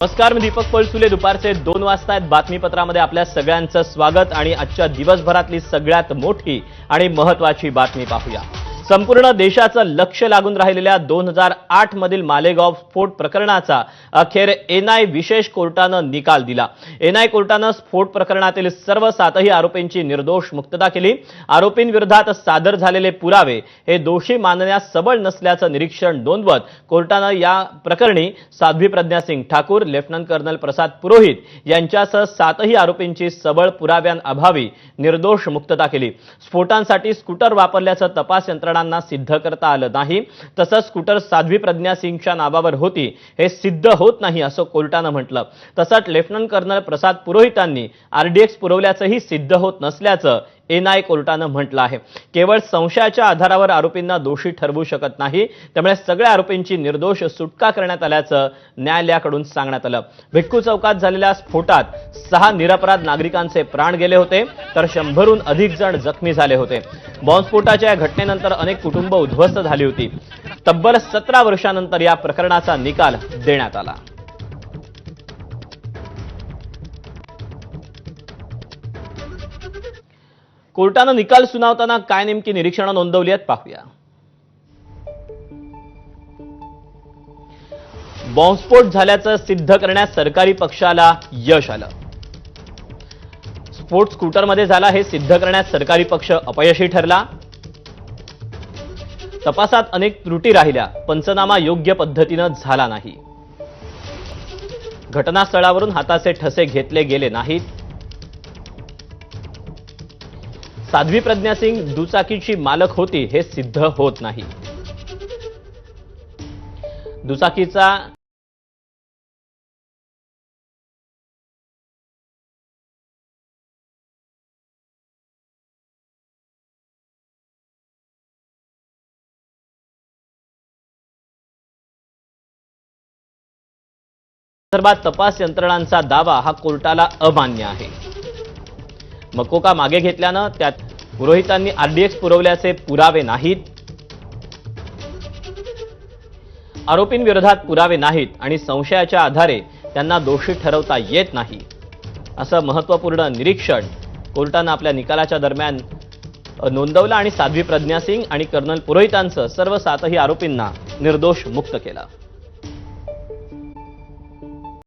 नमस्कार मी दीपक पळसुले. दुपारचे दोन वाजता आहेत बातमीपत्रामध्ये आपल्या सगळ्यांचं स्वागत आणि आजच्या दिवसभरातली सगळ्यात मोठी आणि महत्वाची बातमी पाहूया. संपूर्ण देशाचं लक्ष लागून राहिलेल्या दोन हजार आठ मधील मालेगाव स्फोट प्रकरणाचा अखेर एनआय विशेष कोर्टानं निकाल दिला. एनआय कोर्टानं स्फोट प्रकरणातील सर्व सातही आरोपींची निर्दोष मुक्तता केली. आरोपींविरोधात सादर झालेले पुरावे हे दोषी मानण्यास सबळ नसल्याचं निरीक्षण नोंदवत कोर्टानं या प्रकरणी साध्वी प्रज्ञा सिंग ठाकूर लेफ्टनंट कर्नल प्रसाद पुरोहित यांच्यासह सातही आरोपींची सबळ पुराव्यांअभावी निर्दोष मुक्तता केली. स्फोटांसाठी स्कूटर वापरल्याचं तपास यंत्रणा यंत्रणांना सिद्ध करता आलं नाही तसंच स्कूटर साध्वी प्रज्ञा सिंगच्या नावावर होती हे सिद्ध होत नाही असं कोर्टानं म्हटलं. तसंच लेफ्टनंट कर्नल प्रसाद पुरोहितांनी आरडीएक्स पुरवल्याचंही सिद्ध होत नसल्याचं एनआय कोर्टानं म्हटलं आहे. केवळ संशयाच्या आधारावर आरोपींना दोषी ठरवू शकत नाही त्यामुळे सगळ्या आरोपींची निर्दोष सुटका करण्यात आल्याचं न्यायालयाकडून सांगण्यात आलं. भिक्खू चौकात झालेल्या स्फोटात सहा निरपराध नागरिकांचे प्राण गेले होते तर शंभरहून अधिक जण जखमी झाले होते. बॉम्बस्फोटाच्या या घटनेनंतर अनेक कुटुंब उद्ध्वस्त झाली होती. तब्बल सतरा वर्षानंतर या प्रकरणाचा निकाल देण्यात आला. कोर्टानं निकाल सुनावताना काय नेमकी निरीक्षणं नोंदवली आहेत पाहूया. बॉम्बस्फोट झाल्याचं सिद्ध करण्यात सरकारी पक्षाला यश आलं. स्फोट स्कूटरमध्ये झाला हे सिद्ध करण्यात सरकारी पक्ष अपयशी ठरला. तपासात अनेक त्रुटी राहिल्या पंचनामा योग्य पद्धतीनं झाला नाही. घटनास्थळावरून हाताचे ठसे घेतले गेले नाहीत. साध्वी प्रज्ञा सिंग दुचाकीची मालक होती हे सिद्ध होत नाही. दुचाकीचा संदर्भात तपास यंत्रणांचा दावा हा कोर्टाला अमान्य आहे. मकोका मागे घेतल्यानं त्यात पुरोहितांनी आरडीएक्स पुरवल्याचे पुरावे नाहीत. आरोपींविरोधात पुरावे नाहीत आणि संशयाच्या आधारे त्यांना दोषी ठरवता येत नाही. असं महत्त्वपूर्ण निरीक्षण कोर्टानं आपल्या निकालाच्या दरम्यान नोंदवलं आणि साध्वी प्रज्ञा सिंग आणि कर्नल पुरोहितांसह सर्व सातही आरोपींना निर्दोष मुक्त केलं.